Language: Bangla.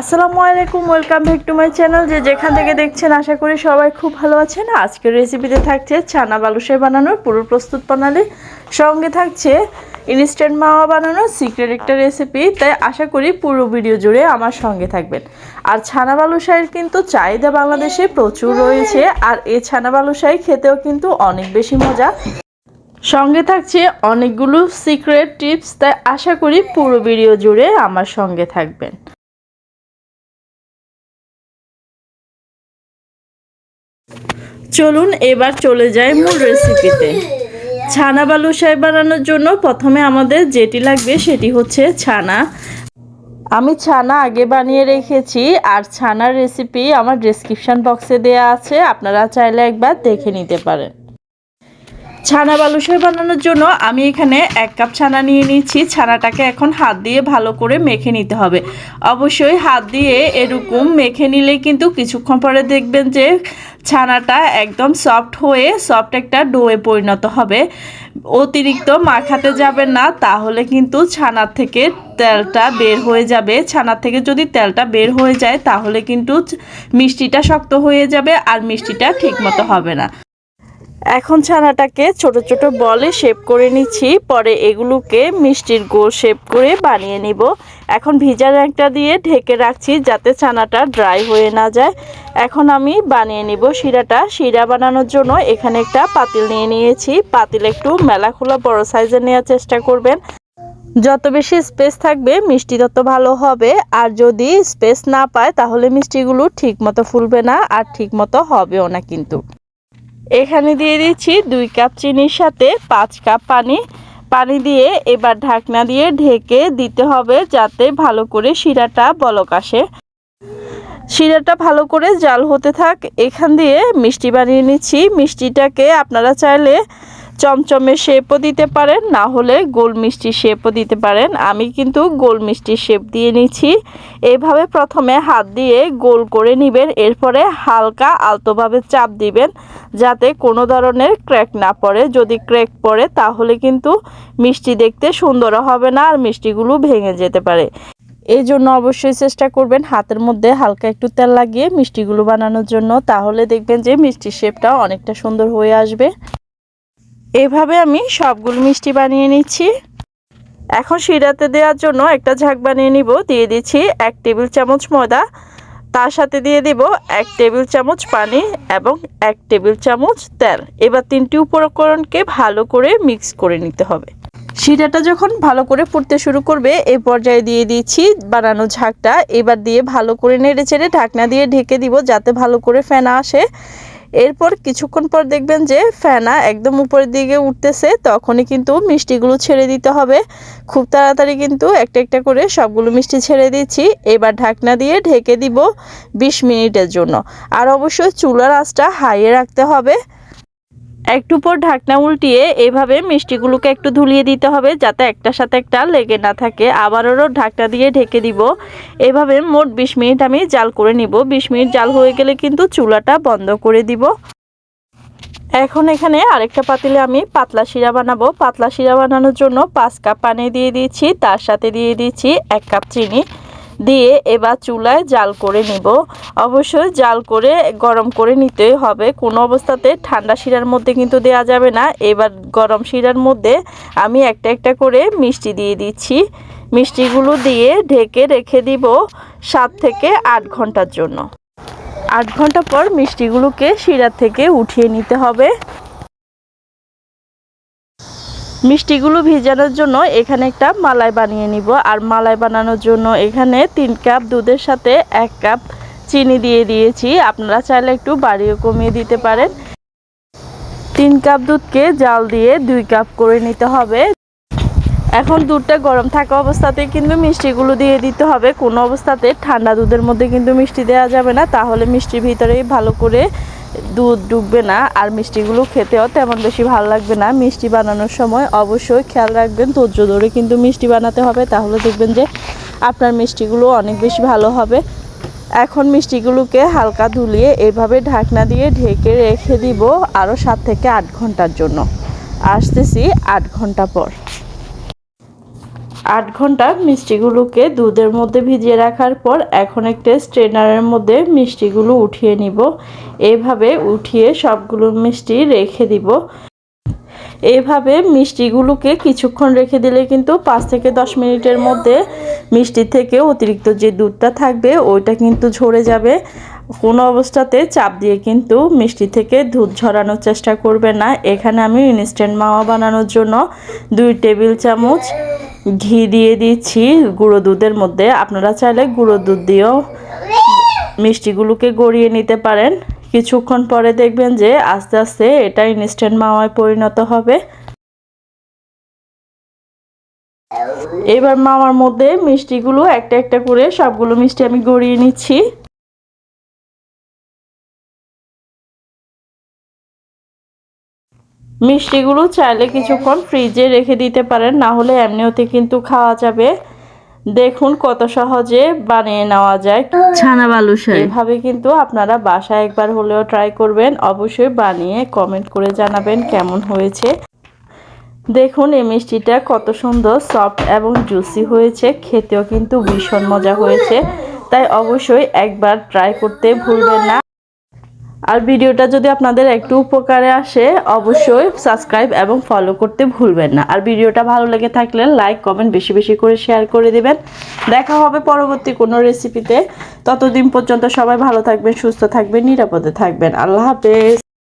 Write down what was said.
আসসালামু আলাইকুম welcome back to my channel যে যেখান থেকে দেখছেন, আশা করি সবাই খুব ভালো আছেন। আজকের রেসিপিতে থাকছে ছানা বালুশাই বানানোর পুরো প্রস্তুত প্রণালী। সঙ্গে থাকছে ইনস্ট্যান্ট মাওয়া বানানোর সিক্রেট একটা রেসিপি তাই আশা করি পুরো ভিডিও জুড়ে আমার সঙ্গে থাকবেন। আর ছানা বালুশাইয়ের কিন্তু চাহিদা বাংলাদেশে প্রচুর রয়েছে। আর এই ছানা বালুশাই খেতেও কিন্তু অনেক বেশি মজা। সঙ্গে থাকছে অনেকগুলো সিক্রেট টিপস তাই আশা করি পুরো ভিডিও জুড়ে আমার সঙ্গে থাকবেন। চলুন এবার চলে যাই মূল রেসিপিতে ছানা বালুশাই বানানোর জন্য প্রথমে আমাদের যেটি লাগবে সেটি হচ্ছে ছানা। আমি ছানা আগে বানিয়ে রেখেছি, আর ছানার রেসিপি আমার ডিসক্রিপশান বক্সে দেয়া আছে, আপনারা চাইলে একবার দেখে নিতে পারেন। ছানা বালুশাই বানানোর জন্য আমি এখানে এক কাপ ছানা নিয়ে নিচ্ছি ছানাটাকে এখন হাত দিয়ে ভালো করে মেখে নিতে হবে। অবশ্যই হাত দিয়ে এরকম মেখে নিলে কিন্তু কিছুক্ষণ পরে দেখবেন যে ছানাটা একদম সফট হয়ে সফট একটা ডোয়ে পরিণত হবে। অতিরিক্ত মাখাতে যাবেন না, তাহলে কিন্তু ছানার থেকে তেলটা বের হয়ে যাবে। ছানার থেকে যদি তেলটা বের হয়ে যায়, তাহলে কিন্তু মিষ্টিটা শক্ত হয়ে যাবে আর মিষ্টিটা ঠিকমতো হবে না। এখন ছানাটাকে ছোট ছোট বলে শেপ করে নিচ্ছি। পরে এগুলোকে মিষ্টির গোল শেপ করে বানিয়ে নিব। এখন ভিজা র্যাংটা দিয়ে ঢেকে রাখছি যাতে ছানাটা ড্রাই হয়ে না যায়। এখন আমি বানিয়ে নিব শিরাটা। শিরা বানানোর জন্য এখানে একটা পাতিল নিয়ে নিয়েছি। পাতিল একটু মেলা খোলা বড় সাইজের নেওয়ার চেষ্টা করবেন। যত বেশি স্পেস থাকবে মিষ্টি তত ভালো হবে। আর যদি স্পেস না পায় তাহলে মিষ্টিগুলো ঠিক মতো ফুলবে না আর ঠিক মতো হবেও না কিন্তু। এখানে দিয়ে দিচ্ছি দুই কাপ চিনির সাথে পাঁচ কাপ পানি। পানি দিয়ে এবার ঢাকনা দিয়ে ঢেকে দিতে হবে যাতে ভালো করে শিরাটা বলক আসে। শিরাটা ভালো করে জাল হতে থাক। এখান দিয়ে মিষ্টি বানিয়ে নিচ্ছি। মিষ্টিটাকে আপনারা চাইলে চমচমের শেপও দিতে পারেন, না হলে গোল মিষ্টির শেপও দিতে পারেন। আমি কিন্তু গোল মিষ্টির শেপ দিয়ে নিচ্ছি। এইভাবে প্রথমে হাত দিয়ে গোল করে নেবেন, এরপরে হালকা আলতোভাবে চাপ দিবেন যাতে কোনো ধরনের ক্র্যাক না পড়ে। যদি ক্র্যাক পড়ে, তাহলে কিন্তু মিষ্টি দেখতে সুন্দর হবে না আর মিষ্টিগুলো ভেঙে যেতে পারে। এই জন্য অবশ্যই চেষ্টা করবেন হাতের মধ্যে হালকা একটু তেল লাগিয়ে মিষ্টিগুলো বানানোর জন্য। তাহলে দেখবেন যে মিষ্টির শেপটা অনেকটা সুন্দর হয়ে আসবে। এভাবে আমি সবগুলো মিষ্টি বানিয়ে নিচ্ছি। এখন শিরাতে দেওয়ার জন্য একটা ঝাঁক বানিয়ে নিব। দিয়ে দিচ্ছি এক টেবিল চামচ ময়দা। তার সাথে দিয়ে দিব এক টেবিল চামচ পানি এবং এক টেবিল চামচ তেল। এবার তিনটি উপকরণকে ভালো করে মিক্স করে নিতে হবে। শিরাটা যখন ভালো করে ফুটতে শুরু করবে এই পর্যায়ে দিয়ে দিচ্ছি বানানো ঝাঁকটা। এবার দিয়ে ভালো করে নেড়ে চেড়ে ঢাকনা দিয়ে ঢেকে দিব যাতে ভালো করে ফেনা আসে। এরপর কিছুক্ষণ পর দেখবেন যে ফেনা একদম উপরের দিকে উঠতেছে, তখনই কিন্তু মিষ্টিগুলো ছেড়ে দিতে হবে। খুব তাড়াতাড়ি কিন্তু একটা একটা করে সবগুলো মিষ্টি ছেড়ে দিচ্ছি। এবার ঢাকনা দিয়ে ঢেকে দিব বিশ মিনিটের জন্য। আর অবশ্যই চুলার আঁচটা হাইয়ে রাখতে হবে। একটু পর ঢাকনা উল্টিয়ে এইভাবে মিষ্টিগুলোকে একটু ধুলিয়ে দিতে হবে যাতে একটার সাথে একটা লেগে না থাকে। আবারও ঢাকনা দিয়ে ঢেকে দিব। এভাবে মোট বিশ মিনিট আমি জাল করে নিব। বিশ মিনিট জাল হয়ে গেলে কিন্তু চুলাটা বন্ধ করে দিব। এখন এখানে আরেকটা পাতিলে আমি পাতলা শিরা বানাবো। পাতলা শিরা বানানোর জন্য পাঁচ কাপ পানি দিয়ে দিয়েছি। তার সাথে দিয়ে দিচ্ছি এক কাপ চিনি। দিয়ে এবার চুলায় জাল করে নিব। অবশ্যই জাল করে গরম করে নিতে হবে। কোনো অবস্থাতে ঠান্ডা শিরার মধ্যে কিন্তু দেওয়া যাবে না। এবার গরম শিরার মধ্যে আমি একটা একটা করে মিষ্টি দিয়ে দিচ্ছি। মিষ্টিগুলো দিয়ে ঢেকে রেখে দিব সাত থেকে আট ঘণ্টার জন্য। আট ঘণ্টা পর মিষ্টিগুলোকে শিরা থেকে উঠিয়ে নিতে হবে। মিষ্টিগুলো ভিজানোর জন্য এখানে একটা মালাই বানিয়ে নিব। আর মালাই বানানোর জন্য এখানে তিন কাপ দুধের সাথে এক কাপ চিনি দিয়ে দিয়েছি। আপনারা চাইলে একটু বাড়িয়ে কমিয়ে দিতে পারেন। তিন কাপ দুধকে জাল দিয়ে দুই কাপ করে নিতে হবে। এখন দুধটা গরম থাকা অবস্থাতে কিন্তু মিষ্টিগুলো দিয়ে দিতে হবে। কোনো অবস্থাতে ঠান্ডা দুধের মধ্যে কিন্তু মিষ্টি দেওয়া যাবে না। তাহলে মিষ্টির ভিতরেই ভালো করে দুধ ডুববে না, আর মিষ্টিগুলো খেতেও তেমন বেশি ভালো লাগবে না। মিষ্টি বানানোর সময় অবশ্যই খেয়াল রাখবেন, ধৈর্য ধরে কিন্তু মিষ্টি বানাতে হবে। তাহলে দেখবেন যে আপনার মিষ্টিগুলো অনেক বেশি ভালো হবে। এখন মিষ্টিগুলোকে হালকা ধুলিয়ে এভাবে ঢাকনা দিয়ে ঢেকে রেখে দিব আরও সাত থেকে আট ঘণ্টার জন্য। আসতেছি আট ঘণ্টা পর। আট ঘণ্টা মিষ্টিগুলোকে দুধের মধ্যে ভিজিয়ে রাখার পর এখন একটা স্ট্রেনারের মধ্যে মিষ্টিগুলো উঠিয়ে নিব। এইভাবে উঠিয়ে সবগুলো মিষ্টি রেখে দিব। এইভাবে মিষ্টিগুলোকে কিছুক্ষণ রেখে দিলে কিন্তু পাঁচ থেকে দশ মিনিটের মধ্যে মিষ্টি থেকে অতিরিক্ত যে দুধটা থাকবে, ওইটা কিন্তু ঝরে যাবে। কোনো অবস্থাতে চাপ দিয়ে কিন্তু মিষ্টি থেকে দুধ ঝরানোর চেষ্টা করবে না। এখানে আমি ইনস্ট্যান্ট মাওয়া বানানোর জন্য দুই টেবিল চামচ ঘি দিয়ে দিচ্ছি গুঁড়ো দুধের মধ্যে। আপনারা চাইলে গুঁড়ো দুধ দিয়েও মিষ্টিগুলোকে গড়িয়ে নিতে পারেন। কিছুক্ষণ পরে দেখবেন যে আস্তে আস্তে এটা ইনস্ট্যান্ট মাওয়ায় পরিণত হবে। এবার মামার মধ্যে মিষ্টিগুলো একটা একটা করে সবগুলো মিষ্টি আমি গড়িয়ে নিচ্ছি। মিষ্টিগুলো চাইলে কিছুক্ষণ ফ্রিজে রেখে দিতে পারেন না হলে এমনিওতে কিন্তু খাওয়া যাবে। দেখুন কত সহজে বানিয়ে নেওয়া যায়। ছানা বালুশাই এভাবে কিন্তু আপনারা বাসায় একবার হলেও ট্রাই করবেন। অবশ্যই বানিয়ে কমেন্ট করে জানাবেন কেমন হয়েছে। দেখুন এই মিষ্টিটা কত সুন্দর সফট এবং জুসি হয়েছে। খেতেও কিন্তু ভীষণ মজা হয়েছে। তাই অবশ্যই একবার ট্রাই করতে ভুলবেন না। আর ভিডিওটা যদি আপনাদের একটু উপকারে আসে, অবশ্যই সাবস্ক্রাইব এবং ফলো করতে ভুলবেন না। আর ভিডিওটা ভালো লেগে থাকলে লাইক কমেন্ট বেশি বেশি করে শেয়ার করে দেবেন। দেখা হবে পরবর্তী কোনো রেসিপিতে ততদিন পর্যন্ত সবাই ভালো থাকবেন, সুস্থ থাকবেন, নিরাপদে থাকবেন। আল্লাহ হাফেজ।